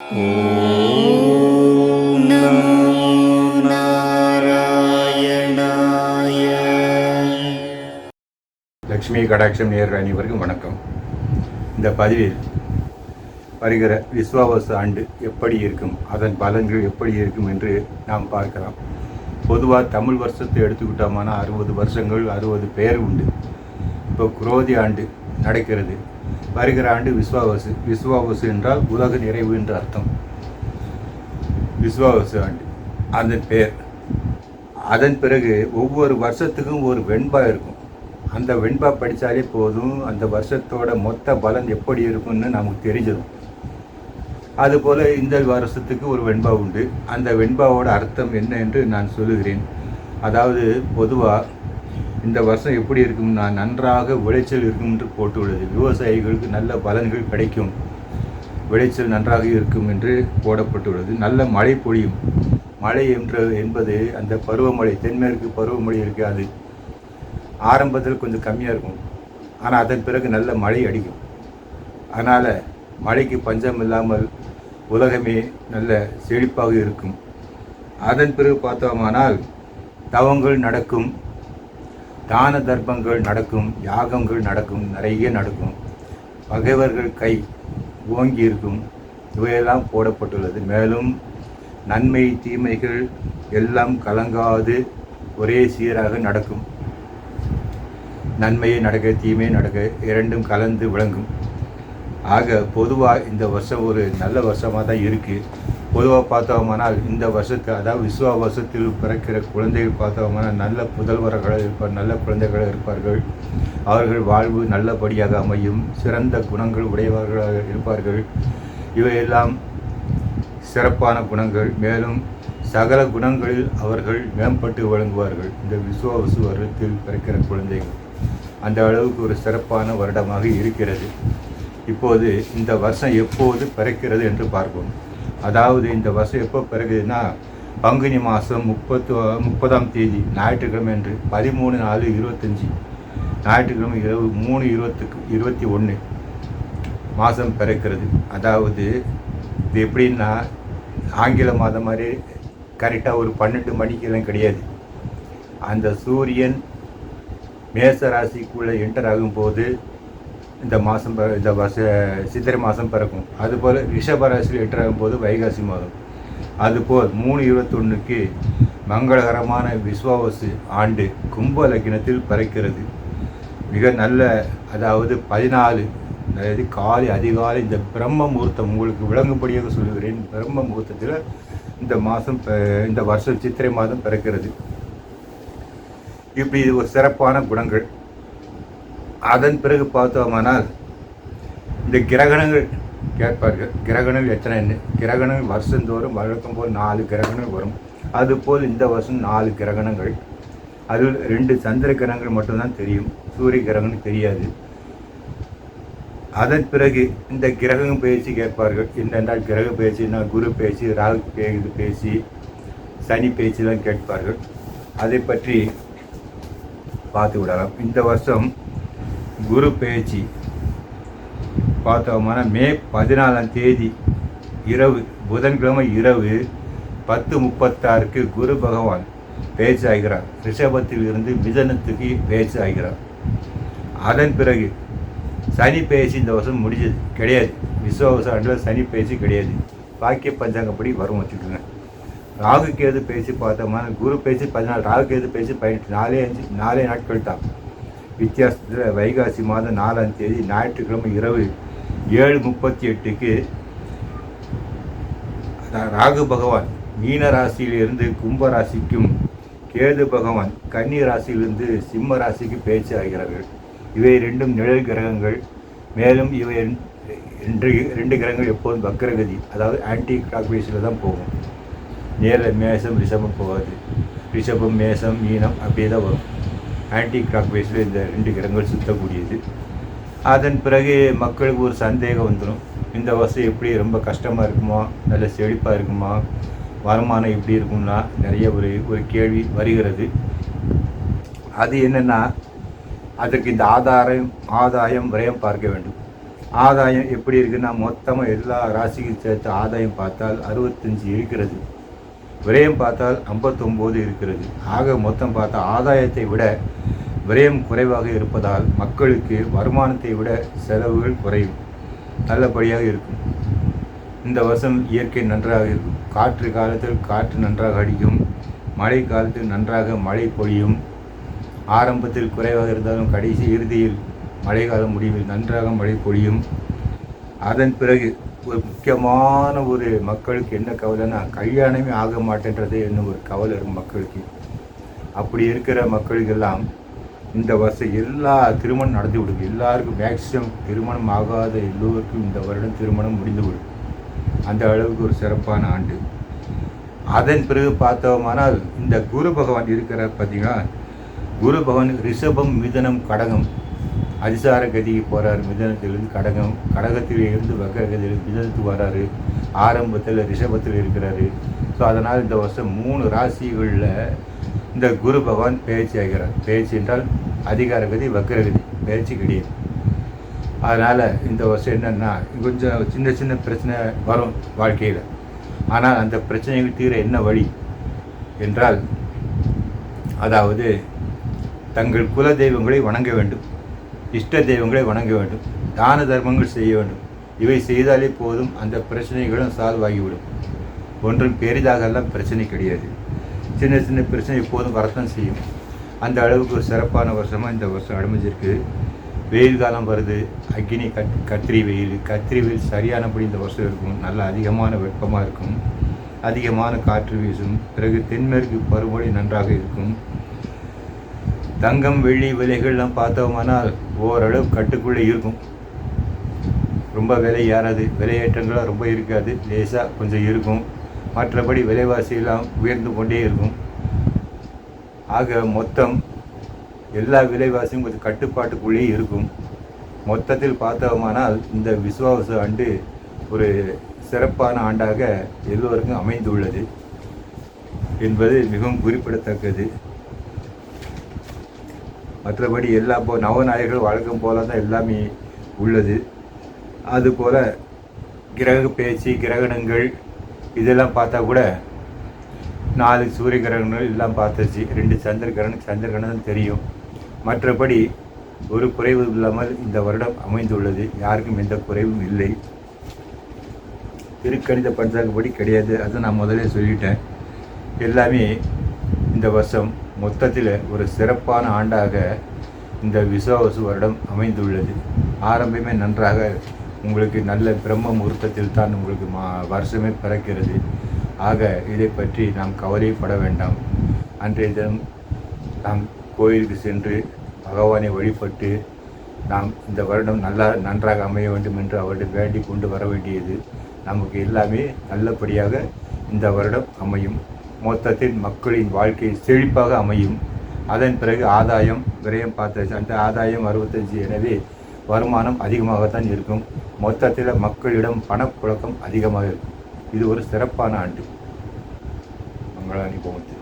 ஓம் நமோ நாராயணாய லக்ஷ்மி கடாட்சம் நேர்கள் அனைவருக்கும் வணக்கம். இந்த பதிவில் வருகிற விஸ்வாவச ஆண்டு எப்படி இருக்கும் அதன் பலன்கள் எப்படி இருக்கும் என்று நாம் பார்க்கலாம். பொதுவாக தமிழ் வருஷத்தை எடுத்துக்கிட்டோம்னா அறுபது வருஷங்கள் அறுபது பேர் உண்டு. இப்போ குரோதி ஆண்டு நடக்கிறது. வருகிற ஆண்டு விஸ்வாவசு விஸ்வாவசு என்றால் உலக நிறைவு என்று அர்த்தம். விஸ்வாவசு ஆண்டு. அந்த பேர் அதன் பிறகு ஒவ்வொரு வருஷத்துக்கும் ஒரு வெண்பா இருக்கும். அந்த வெண்பா படித்தாலே போதும். அந்த வருஷத்தோட மொத்த பலன் எப்படி இருக்கும்னு நமக்கு தெரிஞ்சிடும். அதுபோல் இந்த வருஷத்துக்கு ஒரு வெண்பா உண்டு. அந்த வெண்பாவோட அர்த்தம் என்ன என்று நான் சொல்லுகிறேன். அதாவது பொதுவாக இந்த வருஷம் எப்படி இருக்கும்னா நன்றாக விளைச்சல் இருக்கும் என்று போட்டுள்ளது. விவசாயிகளுக்கு நல்ல பலன்கள் கிடைக்கும். விளைச்சல் நன்றாக இருக்கும் என்று போடப்பட்டுள்ளது. நல்ல மழை பொழியும். மழை என்று என்பது அந்த பருவமழை தென்மேற்கு பருவமழை இருக்காது. ஆரம்பத்தில் கொஞ்சம் கம்மியாக இருக்கும். ஆனால் அதன் பிறகு நல்ல மழை அடிக்கும். அதனால் மழைக்கு பஞ்சம் இல்லாமல் உலகமே நல்ல செழிப்பாக இருக்கும். அதன் பிறகு பார்த்தோமானால் தவங்கள் நடக்கும். தான தர்மங்கள் நடக்கும் யாகங்கள் நடக்கும் நிறைய நடக்கும். பகைவர்கள் கை ஓங்கி இருக்கும். இவையெல்லாம் போடப்பட்டுள்ளது. மேலும் நன்மை தீமைகள் எல்லாம் கலங்காது. ஒரே சீராக நடக்கும். நன்மையை நடக்க தீமையை நடக்க இரண்டும் கலந்து விளங்கும். ஆக பொதுவாக இந்த வருஷம் ஒரு நல்ல வருஷமாக தான் இருக்குது பொதுவாக பார்த்தோமானால் இந்த வருஷத்து அதாவது விஸ்வ வருஷத்தில் பிறக்கிற குழந்தைகள் பார்த்தோமானால் நல்ல புதல்வர்களாக இருப்பார் நல்ல குழந்தைகளாக இருப்பார்கள். அவர்கள் வாழ்வு நல்லபடியாக அமையும் சிறந்த குணங்கள் உடையவர்களாக இருப்பார்கள். இவையெல்லாம் சிறப்பான குணங்கள். மேலும் சகல குணங்களில் அவர்கள் மேம்பட்டு விளங்குவார்கள். இந்த விஸ்வாவசு வருடத்தில் பிறக்கிற குழந்தைகள். அந்த அளவுக்கு ஒரு சிறப்பான வருடமாக இருக்கிறது. இப்போது இந்த வருஷம் எப்போது பிறக்கிறது என்று பார்ப்போம். அதாவது இந்த வருஷம் எப்போ பிறகுதுன்னா பங்குனி மாதம் முப்பத்து முப்பதாம் தேதி ஞாயிற்றுக்கிழமை என்று பதிமூணு நாலு இருபத்தஞ்சி. ஞாயிற்றுக்கிழமை இரவு மூணு இருபத்துக்கு இருபத்தி ஒன்று மாதம் பிறக்கிறது. அதாவது இது எப்படின்னா ஆங்கில மாதம் மாதிரி கரெக்டாக ஒரு பன்னெண்டு மணிக்கெல்லாம் கிடையாது. அந்த சூரியன் மேச ராசிக்குள்ளே என்டர் ஆகும்போது இந்த மாதம் இந்த வச சித்திரை மாதம் பிறக்கும். அதுபோல் ரிஷபராசியில் எட்டராகும் போது வைகாசி மாதம். அதுபோல் மூணு இருபத்தொன்றுக்கு மங்களகரமான விஸ்வாவசு ஆண்டு கும்ப லக்கினத்தில் பிறக்கிறது. மிக நல்ல அதாவது பதினாலு அதாவது காலை அதிகாலை இந்த பிரம்ம முகூர்த்தம் உங்களுக்கு விளங்கும்படியாக சொல்கிறேன் பிரம்ம முகூர்த்தத்தில் இந்த மாதம் இந்த வருஷம் சித்திரை மாதம் பிறக்கிறது. இப்படி இது ஒரு சிறப்பான குணங்கள். அதன் பிறகு பார்த்தோமானால் இந்த கிரகணங்கள் கேட்பார்கள். கிரகணங்கள் எத்தனை? என்ன? கிரகணங்கள் வருஷந்தோறும் வழக்கம் போல் நாலு கிரகணங்கள் வரும். அதுபோல் இந்த வருஷம் நாலு கிரகணங்கள். அதில் ரெண்டு சந்திர கிரகங்கள் மட்டும்தான் தெரியும். சூரிய கிரகணம் தெரியாது. அதன் பிறகு இந்த கிரகம் பேச்சு கேட்பார்கள். என்னென்றால் கிரக பேச்சுனா குரு பேச்சு ராகு பேச்சு பேசி சனி பேச்சுலாம் கேட்பார்கள். அதை பற்றி பார்த்து விடலாம். இந்த வருஷம் குரு பேச்சு. பார்த்தோம்னா மே பதினாலாம் தேதி இரவு புதன்கிழமை இரவு பத்து முப்பத்தாறுக்கு குரு பகவான் பேச்சு ஆகிறார். ரிஷபத்தில் இருந்து மிதனத்துக்கு பேச்சு ஆகிறார். அதன் பிறகு சனி பேச்சு இந்த வருஷம் முடிஞ்சது. கிடையாது. விஸ்வவச ஆண்டில் சனி பேச்சு கிடையாது. பாக்கிய பஞ்சாங்கப்படி வரும் வச்சுக்கோங்க. ராகு கேது பேச்சு பார்த்தோம்னா குரு பேச்சு பதினாலு ராகு கேது பேச்சு பதினெட்டு நாலே அஞ்சு நாலே நாட்கள் தான். வித்தியாசத்தில் வைகாசி மாதம் நாலாம் தேதி ஞாயிற்றுக்கிழமை இரவு ஏழு முப்பத்தி எட்டுக்கு ராகு பகவான் மீன ராசியிலிருந்து கும்ப ராசிக்கும் கேது பகவான் கன்னி ராசியிலிருந்து சிம்ம ராசிக்கு பேச்சு ஆகிறார்கள். இவை ரெண்டும் நிழல் கிரகங்கள். மேலும் இவை ரெண்டு ரெண்டு கிரகங்கள் எப்போதும் வக்கரகதி அதாவது ஆன்டி கிளாக்வைஸில் தான் போகும். நேரில் மேசம் ரிஷபம் போகாது. ரிஷபம் மேசம் மீனம் அப்படியே தான் வரும். ஆன்டி கிளாக்வைஸில் இந்த ரெண்டு கிரகங்கள் சுற்றக்கூடியது அதன் பிறகு மக்களுக்கு ஒரு சந்தேகம் வந்துடும் இந்த வசதி எப்படி ரொம்ப கஷ்டமாக இருக்குமா? நல்ல செழிப்பாக இருக்குமா? வருமானம் எப்படி இருக்கும்னா நிறைய ஒரு ஒரு கேள்வி வருகிறது. அது என்னென்னா அதற்கு இந்த ஆதாரம் ஆதாயம் விரயம் பார்க்க வேண்டும். ஆதாயம் எப்படி இருக்குன்னா மொத்தமாக எல்லா ராசிக்கும் சேர்த்து ஆதாயம் பார்த்தால் அறுபத்தஞ்சு இருக்கிறது. விரயம் பார்த்தால் ஐம்பத்தொம்போது இருக்கிறது. ஆக மொத்தம் பார்த்தா ஆதாயத்தை விட விரயம் குறைவாக இருப்பதால் மக்களுக்கு வருமானத்தை விட செலவுகள் குறையும். நல்லபடியாக இருக்கும். இந்த வருஷம் இயற்கை நன்றாக இருக்கும். காற்று காலத்தில் காற்று நன்றாக அடிக்கும். மழை காலத்தில் நன்றாக மழை பொழியும். ஆரம்பத்தில் குறைவாக இருந்தாலும் கடைசி இறுதியில் மழை காலம் முடிவில் நன்றாக மழை பொழியும். அதன் பிறகு முக்கியமான ஒரு மக்களுக்கு என்ன கவலைன்னா கல்யாணமே ஆக மாட்டேன்றது என்ன ஒரு கவலை இருக்கும் மக்களுக்கு. அப்படி இருக்கிற மக்களுக்கெல்லாம் இந்த வருஷம் எல்லா திருமணம் நடந்து விடும் எல்லாருக்கும் மேக்சிமம் திருமணம் ஆகாத எல்லோருக்கும் இந்த வருடம் திருமணம் முடிந்து விடும். அந்த அளவுக்கு ஒரு சிறப்பான ஆண்டு. அதன் பிறகு பார்த்தோமானால் இந்த குரு பகவான் இருக்கிற பார்த்தீங்கன்னா குரு பகவான் ரிஷபம் மிதனம் கடகம். அதிசார கதிக்கு போகிறார் மிதனத்திலிருந்து கடகம் கடகத்தில் இருந்து வக்கரகதியில் மிதனத்துக்கு வராரு. ஆரம்பத்தில் ரிஷபத்தில் இருக்கிறாரு. ஸோ அதனால் இந்த வருஷம் மூணு ராசிகளில் இந்த குரு பகவான் பேச்சு ஆகிறார். பேச்சு என்றால் அதிகார கதி வக்கரகதி பேச்சு கிடையாது. அதனால் இந்த வருஷம் என்னென்னா கொஞ்சம் சின்ன சின்ன பிரச்சனை வரும் வாழ்க்கையில். ஆனால் அந்த பிரச்சனைகள் தீர என்ன வழி என்றால் அதாவது தங்கள் குல தெய்வங்களை வணங்க வேண்டும். இஷ்ட தெய்வங்களை வணங்க வேண்டும் தான தர்மங்கள் செய்ய வேண்டும். இவை செய்தாலே போதும் அந்த பிரச்சனைகளும் சால்வ் ஆகிவிடும். ஒன்றும் பெரிதாகலாம் பிரச்சனை கிடையாது. சின்ன சின்ன பிரச்சனை எப்போதும் வரத்தான் செய்யும். அந்த அளவுக்கு ஒரு சிறப்பான வருஷமாக இந்த வருஷம் அடைஞ்சிருக்கு. வெயில் காலம் வருது அக்னி கத் கத்திரி வெயில். கத்திரி வெயில் சரியானபடி இந்த வருஷம் இருக்கும். நல்ல அதிகமான வெப்பமாக இருக்கும். அதிகமான காற்று வீசும். பிறகு தென்மேற்கு பருவமழை நன்றாக இருக்கும். தங்கம் வெள்ளி விலைகள்லாம் பார்த்தோமானால் ஓரளவு கட்டுக்குள்ளே இருக்கும். ரொம்ப விலை ஏறாது. விலையேற்றங்களாக ரொம்ப இருக்காது. லேசாக கொஞ்சம் இருக்கும். மற்றபடி விலைவாசியெல்லாம் உயர்ந்து கொண்டே இருக்கும். ஆக மொத்தம் எல்லா விலைவாசியும் கொஞ்சம் கட்டுப்பாட்டுக்குள்ளேயே இருக்கும். மொத்தத்தில் பார்த்தோமானால் இந்த விசுவாச ஆண்டு ஒரு சிறப்பான ஆண்டாக எல்லோருக்கும் அமைந்துள்ளது என்பது மிகவும் குறிப்பிடத்தக்கது. மற்றபடி எல்லா போ நவநாயகர்கள் வழக்கம் போல தான் எல்லாமே உள்ளது. அதுபோல் கிரக பேச்சு கிரகணங்கள் இதெல்லாம் பார்த்தா கூட நாலு சூரிய கிரகணங்கள் எல்லாம் பார்த்துச்சு ரெண்டு சந்திர கிரகணம் சந்திர கிரகணம் தெரியும். மற்றபடி ஒரு குறைவு இல்லாமல் இந்த வருடம் அமைந்துள்ளது. யாருக்கும் எந்த குறைவும் இல்லை. திருக்கணித பஞ்சாங்கப்படி கிடையாது. அதை நான் முதலே சொல்லிட்டேன். எல்லாமே இந்த வருஷம் மொத்தத்தில் ஒரு சிறப்பான ஆண்டாக இந்த விசுவாசு வருடம் அமைந்துள்ளது. ஆரம்பமே நன்றாக உங்களுக்கு நல்ல பிரம்ம முகூர்த்தத்தில் தான் உங்களுக்கு மா வருஷமே பிறக்கிறது. ஆக இதை பற்றி நாம் கவலைப்பட வேண்டாம். அன்றைய தினம் நாம் கோயிலுக்கு சென்று பகவானை வழிபட்டு நாம் இந்த வருடம் நல்லா நன்றாக அமைய வேண்டும் என்று அவரிடம் வேண்டி கொண்டு வர வேண்டியது. நமக்கு எல்லாமே நல்லபடியாக இந்த வருடம் அமையும். மொத்தத்தில் மக்களின் வாழ்க்கை செழிப்பாக அமையும். அதன் பிறகு ஆதாயம் விரயம் பார்த்தாச்சு. அந்த ஆதாயம் அறுபத்தஞ்சு. எனவே வருமானம் அதிகமாகத்தான் இருக்கும். மொத்தத்தில் மக்களிடம் பணப்புழக்கம் அதிகமாக இருக்கும். இது ஒரு சிறப்பான ஆண்டு. மங்களாணி அனுபவத்தில்